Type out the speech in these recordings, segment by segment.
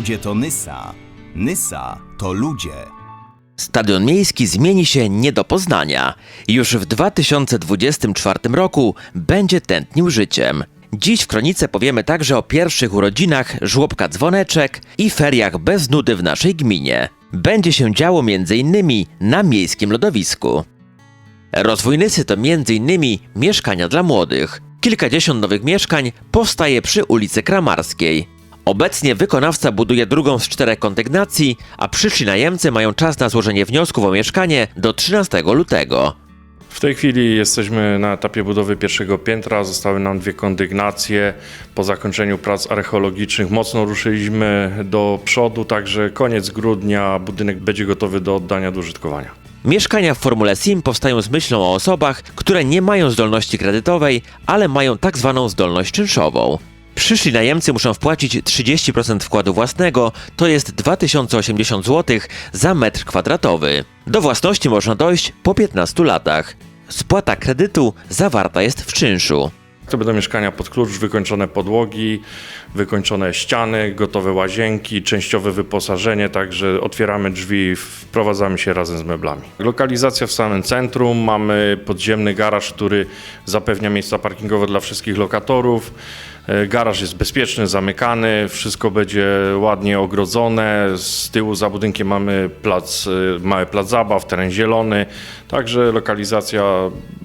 Ludzie to Nysa. Nysa to ludzie. Stadion miejski zmieni się nie do poznania. Już w 2024 roku będzie tętnił życiem. Dziś w Kronice powiemy także o pierwszych urodzinach, żłobka dzwoneczek i feriach bez nudy w naszej gminie. Będzie się działo m.in. na miejskim lodowisku. Rozwój Nysy to m.in. mieszkania dla młodych. Kilkadziesiąt nowych mieszkań powstaje przy ulicy Kramarskiej. Obecnie wykonawca buduje drugą z czterech kondygnacji, a przyszli najemcy mają czas na złożenie wniosków o mieszkanie do 13 lutego. W tej chwili jesteśmy na etapie budowy pierwszego piętra. Zostały nam dwie kondygnacje. Po zakończeniu prac archeologicznych mocno ruszyliśmy do przodu, także koniec grudnia budynek będzie gotowy do oddania do użytkowania. Mieszkania w formule SIM powstają z myślą o osobach, które nie mają zdolności kredytowej, ale mają tak zwaną zdolność czynszową. Przyszli najemcy muszą wpłacić 30% wkładu własnego, to jest 2080 zł za metr kwadratowy. Do własności można dojść po 15 latach. Spłata kredytu zawarta jest w czynszu. To będą mieszkania pod klucz, wykończone podłogi, wykończone ściany, gotowe łazienki, częściowe wyposażenie, także otwieramy drzwi, wprowadzamy się razem z meblami. Lokalizacja w samym centrum, mamy podziemny garaż, który zapewnia miejsca parkingowe dla wszystkich lokatorów. E, Garaż jest bezpieczny, zamykany, wszystko będzie ładnie ogrodzone. Z tyłu za budynkiem mamy plac, e, mały plac zabaw, teren zielony, także lokalizacja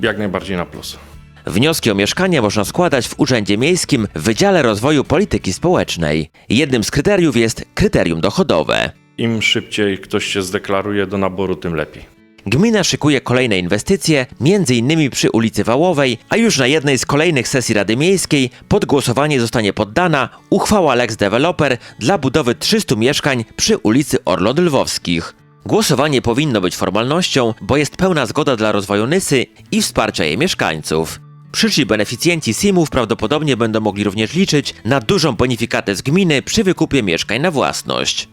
jak najbardziej na plus. Wnioski o mieszkanie można składać w Urzędzie Miejskim w Wydziale Rozwoju Polityki Społecznej. Jednym z kryteriów jest kryterium dochodowe. Im szybciej ktoś się zdeklaruje do naboru, tym lepiej. Gmina szykuje kolejne inwestycje, m.in. przy ulicy Wałowej, a już na jednej z kolejnych sesji Rady Miejskiej pod głosowanie zostanie poddana uchwała Lex Developer dla budowy 300 mieszkań przy ulicy Orląt Lwowskich. Głosowanie powinno być formalnością, bo jest pełna zgoda dla rozwoju Nysy i wsparcia jej mieszkańców. Przyszli beneficjenci SIM-ów prawdopodobnie będą mogli również liczyć na dużą bonifikatę z gminy przy wykupie mieszkań na własność.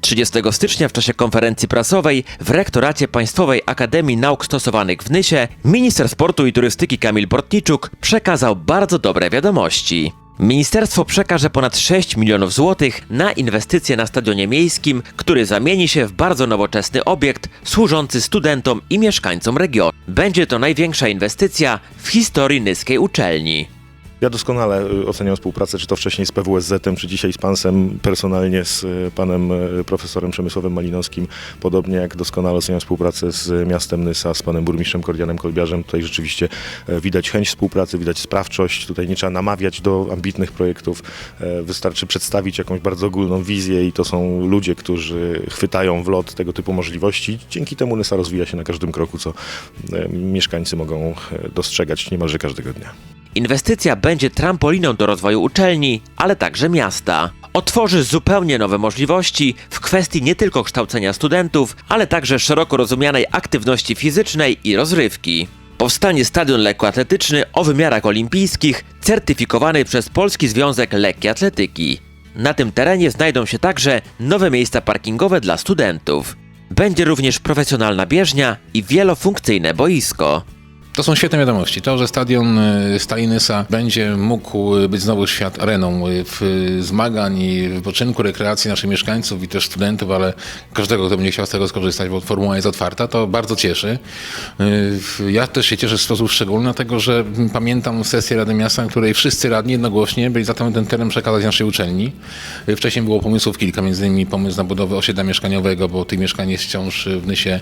30 stycznia w czasie konferencji prasowej w Rektoracie Państwowej Akademii Nauk Stosowanych w Nysie minister sportu i turystyki Kamil Bortniczuk przekazał bardzo dobre wiadomości. Ministerstwo przekaże ponad 6 milionów złotych na inwestycje na stadionie miejskim, który zamieni się w bardzo nowoczesny obiekt służący studentom i mieszkańcom regionu. Będzie to największa inwestycja w historii nyskiej uczelni. Ja doskonale y, oceniam współpracę, czy to wcześniej z PWSZ-em, czy dzisiaj z PANS-em, personalnie z y, panem y, profesorem Przemysławem Malinowskim, podobnie jak doskonale oceniam współpracę z miastem Nysa, z panem burmistrzem Kordianem Kolbiarzem. Tutaj rzeczywiście e, widać chęć współpracy, widać sprawczość. Tutaj nie trzeba namawiać do ambitnych projektów, E, wystarczy przedstawić jakąś bardzo ogólną wizję i to są ludzie, którzy chwytają w lot tego typu możliwości. Dzięki temu Nysa rozwija się na każdym kroku, co e, mieszkańcy mogą dostrzegać niemalże każdego dnia. Inwestycja będzie trampoliną do rozwoju uczelni, ale także miasta. Otworzy zupełnie nowe możliwości w kwestii nie tylko kształcenia studentów, ale także szeroko rozumianej aktywności fizycznej i rozrywki. Powstanie stadion lekkoatletyczny o wymiarach olimpijskich, certyfikowany przez Polski Związek Lekkiej Atletyki. Na tym terenie znajdą się także nowe miejsca parkingowe dla studentów. Będzie również profesjonalna bieżnia i wielofunkcyjne boisko. To są świetne wiadomości. To, że stadion y, Stali Nysa będzie mógł być znowu świat areną y, w zmagań i wypoczynku, rekreacji naszych mieszkańców i też studentów, ale każdego, kto będzie chciał z tego skorzystać, bo formuła jest otwarta, to bardzo cieszy. Y, Ja też się cieszę w sposób szczególny, dlatego że pamiętam sesję Rady Miasta, na której wszyscy radni jednogłośnie byli za aby ten teren przekazać naszej uczelni. Wcześniej było pomysłów kilka, między innymi pomysł na budowę osiedla mieszkaniowego, bo tych mieszkań jest wciąż w Nysie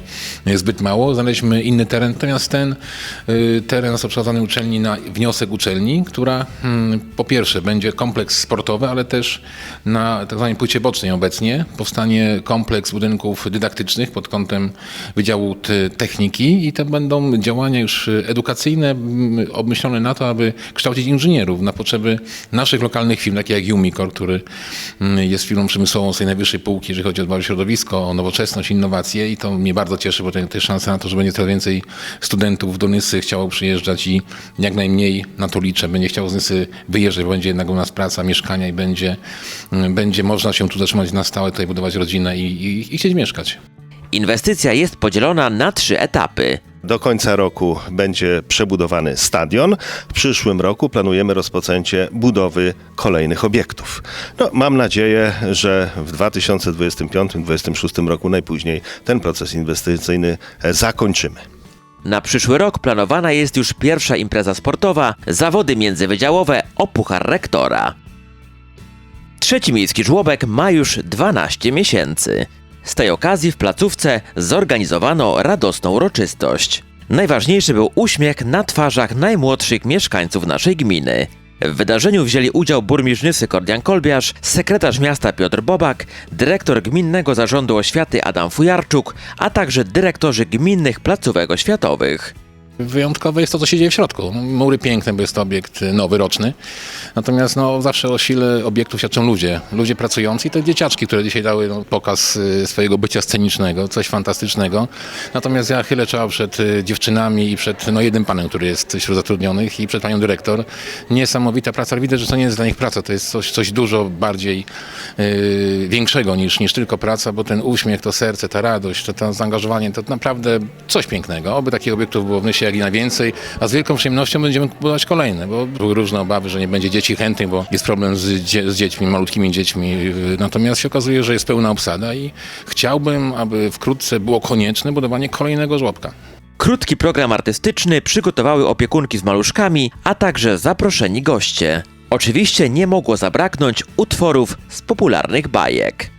zbyt mało. Znaleźliśmy inny teren, natomiast ten y, teren został przekazany uczelni na wniosek uczelni, która hmm, po pierwsze będzie kompleks sportowy, ale też na tak zwanej płycie bocznej obecnie. Powstanie kompleks budynków dydaktycznych pod kątem Wydziału Techniki i to będą działania już edukacyjne mm, obmyślone na to, aby kształcić inżynierów na potrzeby naszych lokalnych firm, takich jak Umicor, który mm, jest firmą przemysłową z tej najwyższej półki, jeżeli chodzi o środowisko, o nowoczesność, innowacje i to mnie bardzo cieszy, bo to jest szansa na to, że będzie coraz więcej studentów do Nysy chciało przyjeżdżać i jak najmniej na to liczę, będzie chciało z Nysy wyjeżdżać, bo będzie jednak u nas praca, mieszkania i będzie, mm, będzie można się tu zatrzymać na stałe, tutaj budować rodzinę i, i, i chcieć mieszkać. Inwestycja jest podzielona na trzy etapy. Do końca roku będzie przebudowany stadion. W przyszłym roku planujemy rozpoczęcie budowy kolejnych obiektów. No, mam nadzieję, że w 2025-2026 roku najpóźniej ten proces inwestycyjny e, zakończymy. Na przyszły rok planowana jest już pierwsza impreza sportowa, zawody międzywydziałowe o Puchar Rektora. Trzeci miejski żłobek ma już 12 miesięcy. Z tej okazji w placówce zorganizowano radosną uroczystość. Najważniejszy był uśmiech na twarzach najmłodszych mieszkańców naszej gminy. W wydarzeniu wzięli udział burmistrz Nysy Kordian Kolbiarz, sekretarz miasta Piotr Bobak, dyrektor Gminnego Zarządu Oświaty Adam Fujarczuk, a także dyrektorzy gminnych placówek oświatowych. Wyjątkowe jest to, co się dzieje w środku. Mury piękne, bo jest to obiekt nowy, roczny. Natomiast no, zawsze o sile obiektu świadczą ludzie. Ludzie pracujący i te dzieciaczki, które dzisiaj dały no, pokaz y, swojego bycia scenicznego, coś fantastycznego. Natomiast ja chylę czoła przed y, dziewczynami i przed no, jednym panem, który jest wśród zatrudnionych i przed panią dyrektor. Niesamowita praca, ale że to nie jest dla nich praca, to jest coś, coś dużo bardziej y, większego niż, niż tylko praca, bo ten uśmiech, to serce, ta radość, to, to zaangażowanie, to naprawdę coś pięknego. Oby takich obiektów było w Nysie jak i najwięcej, a z wielką przyjemnością będziemy budować kolejne, bo były różne obawy, że nie będzie dzieci chętnych, bo jest problem z, dzie- z dziećmi, malutkimi dziećmi. Y, Natomiast się okazuje, że jest pełna obsada i chciałbym, aby wkrótce było konieczne budowanie kolejnego żłobka. Krótki program artystyczny przygotowały opiekunki z maluszkami, a także zaproszeni goście. Oczywiście nie mogło zabraknąć utworów z popularnych bajek.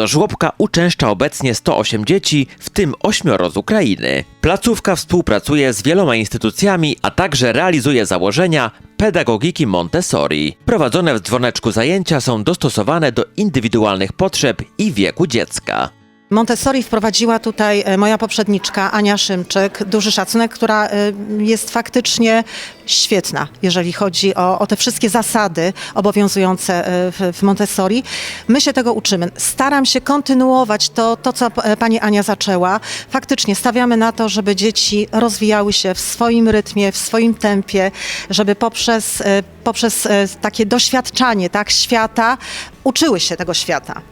Do żłobka uczęszcza obecnie 108 dzieci, w tym 8 z Ukrainy. Placówka współpracuje z wieloma instytucjami, a także realizuje założenia pedagogiki Montessori. Prowadzone w dzwoneczku zajęcia są dostosowane do indywidualnych potrzeb i wieku dziecka. Montessori wprowadziła tutaj e, moja poprzedniczka Ania Szymczyk, duży szacunek, która e, jest faktycznie świetna, jeżeli chodzi o, o te wszystkie zasady obowiązujące e, w, w Montessori. My się tego uczymy. Staram się kontynuować to, to, co pani Ania zaczęła. Faktycznie stawiamy na to, żeby dzieci rozwijały się w swoim rytmie, w swoim tempie, żeby poprzez, poprzez takie doświadczanie tak, świata uczyły się tego świata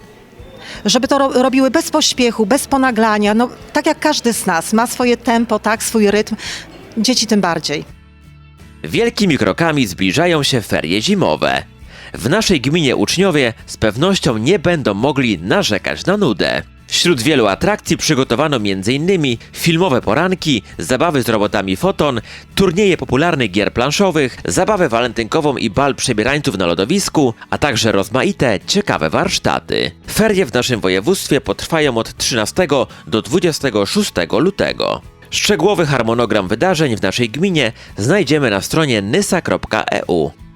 żeby to ro- robiły bez pośpiechu, bez ponaglania. No, tak jak każdy z nas ma swoje tempo, tak, swój rytm, dzieci tym bardziej. Wielkimi krokami zbliżają się ferie zimowe. W naszej gminie uczniowie z pewnością nie będą mogli narzekać na nudę. Wśród wielu atrakcji przygotowano m.in. filmowe poranki, zabawy z robotami foton, turnieje popularnych gier planszowych, zabawę walentynkową i bal przebierańców na lodowisku, a także rozmaite, ciekawe warsztaty. Ferie w naszym województwie potrwają od 13 do 26 lutego. Szczegółowy harmonogram wydarzeń w naszej gminie znajdziemy na stronie nysa.eu.